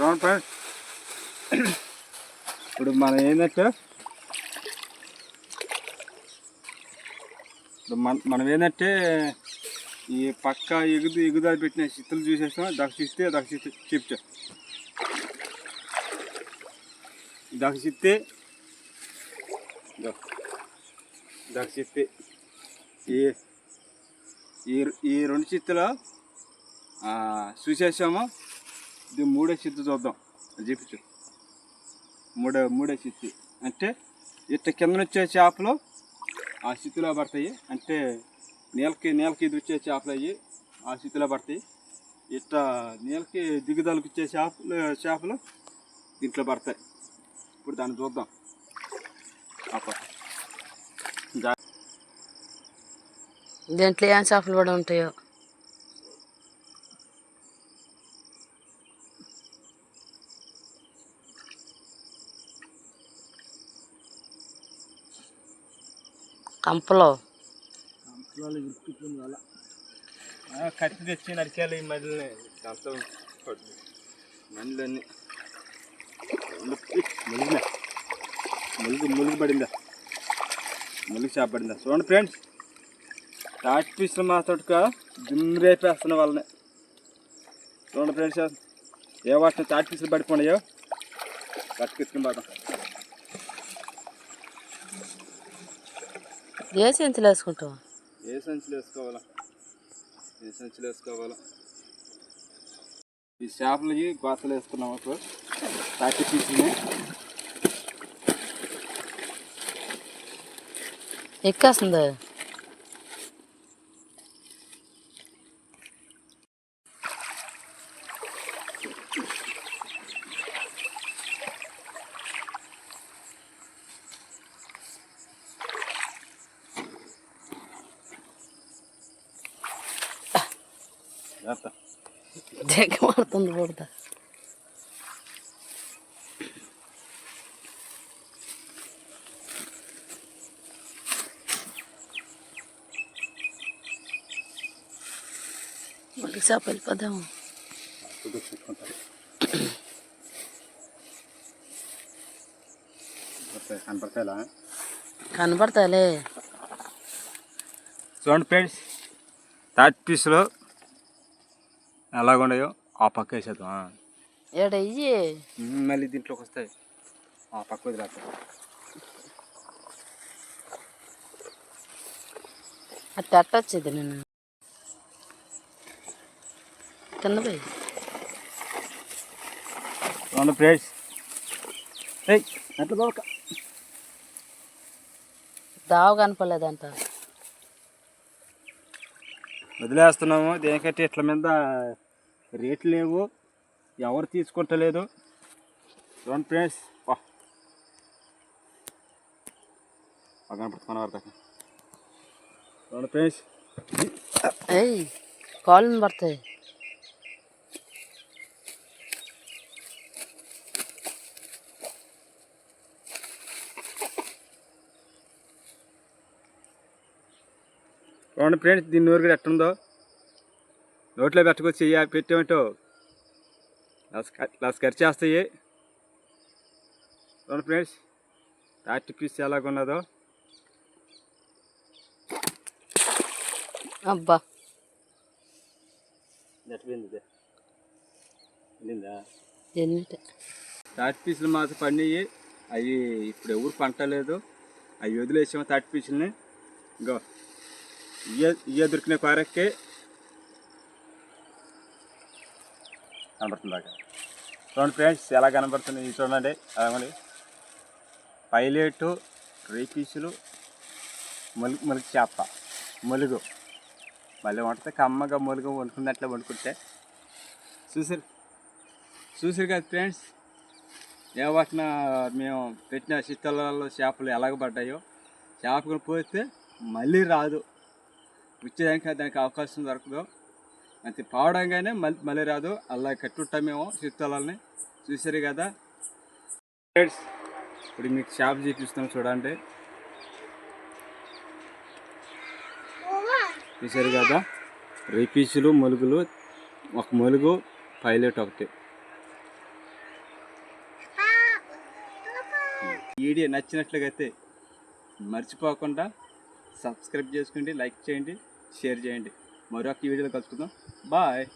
చూడండి ఫ్రెండ్స్ ఇప్పుడు మనం ఏంటంటే ఇప్పుడు మన మనం ఏంటంటే ఈ పక్క ఎగుదు ఎగుదారి పెట్టిన చిత్తులు చూసేస్తాం దక్షిస్తే దక్షిస్తే చెప్తా. దక్షిస్తే దక్షిస్తే ఈ ఈ ఈ రెండు చిత్తులు చూసేసాము ఇది మూడో చిత్తు చూద్దాం. అది చూపించు. మూడో మూడో చిత్తు. అంటే ఇట్ట కింద వచ్చే చేపలు ఆ స్థితిలో పడతాయి. అంటే నీళ్ళకి నీళ్ళకి ఇది వచ్చే చేపలు అయ్యి ఆ స్థితిలో పడతాయి. ఇట్ట నీళ్ళకి దిగుదలకు వచ్చే చేపలు చేపలు దీంట్లో పడతాయి. ఇప్పుడు దాన్ని చూద్దాం. అప్ప దీంట్లో ఏం చేపలు కూడా ఉంటాయో? కంపలో. కత్తి తెచ్చి నరికేయాలి ఈ మధ్యలో మందులన్నీ. మళ్ళీ ములిగినా ములుగు ములుగు పడిందా? ములుగు చేప పడిందా? చూడండి ఫ్రెండ్స్. తాటి పీసులు మాతోటక దుమ్ము రేపేస్తున్న వాళ్ళని. చూడండి ఫ్రెండ్స్. ఏ వాటిని తాటి పీసులు పడిపోయాయో పట్టుకెత్తుకుని ఏ చింతలు వేసుకుంటావు? ఏ సంచులు వేసుకోవాలా? ఏ సంచులు వేసుకోవాలా? ఈ చేపలకి గోతలు వేసుకున్నాం ఇప్పుడు. తాటి పీసులని ఎక్కేస్తుంది? పడుతుంది బుడత మళ్ళీ చేప వెళ్ళిపోదాము కనపడతాయిలా కనపడతాలే చూడండి ఫ్రెండ్స్ తాటి పీసులు ఎలాగున్నాయో ఆ పక్క వేసేద్దాం ఏడ ఇయ్యి ఉమ్, మళ్ళీ దీంట్లోకి వస్తాయి. ఆ పక్క వదిలేస్తాం అట్ట అట్ట వచ్చేది నేను పోయి చూడండి ఫ్రెండ్స్ ఏయ్ అట్లా పోక దావ కనపడలేదంట. వదిలేస్తున్నాము. దేనికంటే ఇట్ల మీద రేట్లు లేవు. ఎవరు తీసుకుంటలేదు. చూడండి ఫ్రెండ్స్. వా కనపడుతున్న చూడండి ఫ్రెండ్స్. ఏయ్ కాళ్ళు పడతాయి. చూడండి ఫ్రెండ్స్ దీని నూరు కూడా ఎట్టుందో? నోట్లో పెట్టుకొచ్చి చెయ్యి పెట్టేమంటో లాస్ ఖర్చు చేస్తాయి. చూడండి ఫ్రెండ్స్ తాటి పీస్ ఎలాగున్నదో? అబ్బా. తాటి పీసులు మాకు పండియి అవి ఇప్పుడు ఎవరు పంట లేదు అవి వదిలేసాము తాటి పీసులని. ఇంకో ఇయ్య ఇయ్య దొరికిన కొరక్కి కనబడుతుంది దాకా చూడండి ఫ్రెండ్స్ ఎలా కనబడుతుంది ఇది చూడండి అలాగండి పైలెట్ రేపీసులు మొలుగు మొలుగు చేప మొలుగు మళ్ళీ వండితే కమ్మగా మొలుగు వండుకున్నట్లే వండుకుంటే చూసారు చూసారు కదా ఫ్రెండ్స్ ఏ వాటిన మేము పెట్టిన శీతలలో చేపలు ఎలాగ పడ్డాయో చేపలు పోతే మళ్ళీ రాదు వచ్చేదానికి దానికి అవకాశం దొరకదు. అంతే పావడంగానే మళ్ళీ మళ్ళీ రాదు. అలా కట్టుంటామేమో చిత్తలని చూసారు కదా. ఇప్పుడు మీకు షాప్ చూపిస్తాం చూడండి. చూసారు కదా. రేపీసులు మొలుగులు. ఒక మొలుగు పైలట్ ఒకటి. వీడియో నచ్చినట్లుగైతే మర్చిపోకుండా సబ్స్క్రైబ్ చేసుకోండి లైక్ చేయండి. షేర్ చేయండి. మరొక వీడియోలో కలుసుకుందాం. బాయ్.